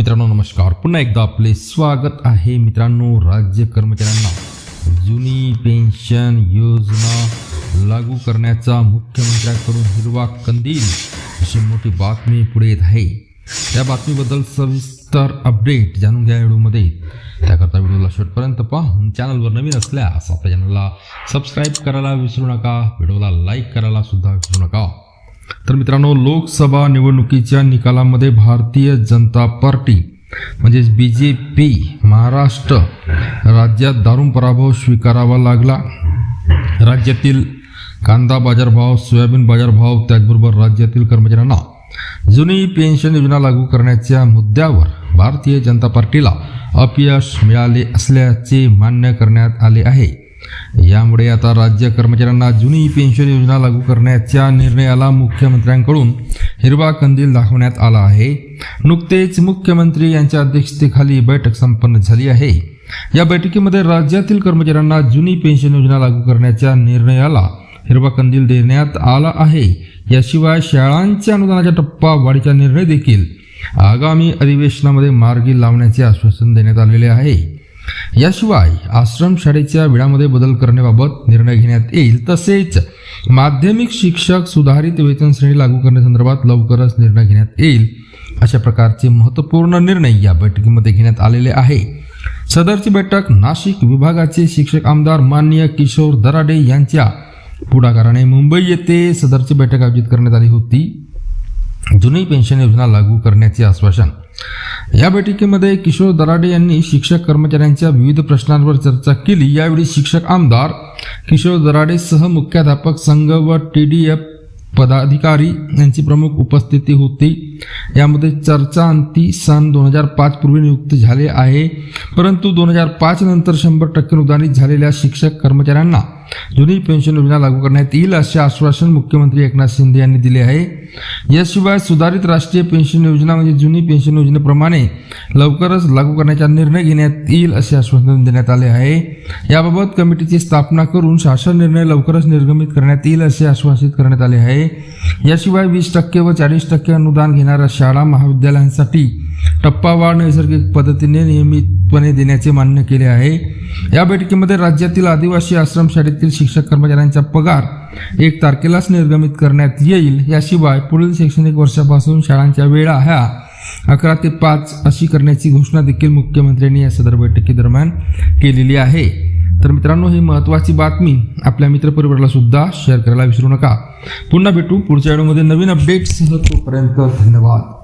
मित्रांनो नमस्कार. पुन्हा एकदा आपले स्वागत आहे मित्रांनो राज्य कर्मचाऱ्यांना. जुनी पेन्शन योजना लागू करण्याचा मुख्यमंत्र्यांकडून हिरवा कंदील अशी मोठी बातमी पुढे येत आहे. त्या बातमीबद्दल सविस्तर अपडेट जाणून घ्या व्हिडिओमध्ये. त्याकरता व्हिडिओला शेवटपर्यंत पाहून चॅनलवर नवीन असल्यास आपल्या चॅनलला सबस्क्राईब करायला विसरू नका. व्हिडिओला लाईक करायला सुद्धा विसरू नका. तर मित्रांनो लोकसभा निवडणुकीच्या निकालामध्ये भारतीय जनता पार्टी म्हणजेच बी जे पी महाराष्ट्र राज्यात दारुण पराभव स्वीकारावा लागला. राज्यातील कांदा बाजारभाव सोयाबीन बाजारभाव त्याचबरोबर राज्यातील कर्मचाऱ्यांना जुनी पेन्शन योजना लागू करण्याच्या मुद्द्यावर भारतीय जनता पार्टीला अपयश मिळाले असल्याचे मान्य करण्यात आले आहे. यामुळे आता राज्य कर्मचाऱ्यांना जुनी पेन्शन योजना लागू करण्याच्या निर्णयाला मुख्यमंत्र्यांकडून हिरवा कंदील दाखवण्यात आला आहे. नुकतेच मुख्यमंत्री यांच्या अध्यक्षतेखाली बैठक संपन्न झाली आहे. या बैठकीमध्ये राज्यातील कर्मचाऱ्यांना जुनी पेन्शन योजना लागू करण्याच्या निर्णयाला हिरवा कंदील देण्यात आला आहे. याशिवाय शाळांच्या अनुदानाच्या टप्पा वाढीचा निर्णय देखील आगामी अधिवेशनामध्ये मार्गी लावण्याचे आश्वासन देण्यात आलेले आहे. याशिवाय आश्रमशाळेच्या वेळामध्ये बदल करण्याबाबत निर्णय घेण्यात येईल तसेच माध्यमिक शिक्षक सुधारित वेतन श्रेणी लागू करण्यासंदर्भात लवकरच निर्णय घेण्यात येईल अशा प्रकारचे महत्त्वपूर्ण निर्णय या बैठकीमध्ये घेण्यात आलेले आहे. सदरची बैठक नाशिक विभागाचे शिक्षक आमदार माननीय किशोर दराडे यांच्या पुढाकाराने मुंबई येथे सदरची बैठक आयोजित करण्यात आली होती. जुनी पेन्शन योजना लागू करण्याचे आश्वासन या बैठकीमध्ये किशोर दराडे यांनी शिक्षक कर्मचाऱ्यांच्या विविध प्रश्नांवर चर्चा केली. यावेळी शिक्षक आमदार किशोर दराडे सह मुख्याध्यापक संघ व टी डी एफ पदाधिकारी यांची प्रमुख उपस्थिती होती. यामध्ये चर्चा अंती सन दोन हजार पाच पूर्वी नियुक्त झाले आहे. परंतु दोन हजार पाच नंतर शंभर टक्के अनुदानित झालेल्या शिक्षक कर्मचाऱ्यांना जुनी पेन्शन योजना लागू करण्यात येईल असे आश्वासन मुख्यमंत्री एकनाथ शिंदे यांनी दिले आहे. याशिवाय सुधारित राष्ट्रीय पेन्शन योजना म्हणजे जुनी पेन्शन योजनेप्रमाणे लवकरच लागू करण्याचा निर्णय घेण्यात येईल असे आश्वासन देण्यात आले आहे. याबाबत कमिटीची स्थापना करून शासन निर्णय लवकरच निर्गमित करण्यात येईल असे आश्वासित करण्यात आले आहे. याशिवाय वीस टक्के व चाळीस टक्के अनुदान घेणाऱ्या शाळा महाविद्यालयांसाठी टप्पावार नैसर्गिक पद्धतीने नियमितपणे देण्याचे मान्य केले आहे. या बैठकीमध्ये राज्यातील आदिवासी आश्रमशाळेतील शिक्षक कर्मचाऱ्यांचा पगार एक तारखेलाच निर्गमित करण्यात येईल याशिवाय पुढील शैक्षणिक वर्षापासून शाळांच्या वेळा ह्या अकरा ते पाच अशी करण्याची घोषणा देखील मुख्यमंत्र्यांनी या सदर बैठकीदरम्यान केलेली आहे. तर मित्रांनो ही महत्त्वाची बातमी आपल्या मित्रपरिवाराला सुद्धा शेअर करायला विसरू नका. पुन्हा भेटू पुढच्या व्हिडिओमध्ये. नवीन अपडेट्स तोपर्यंत धन्यवाद.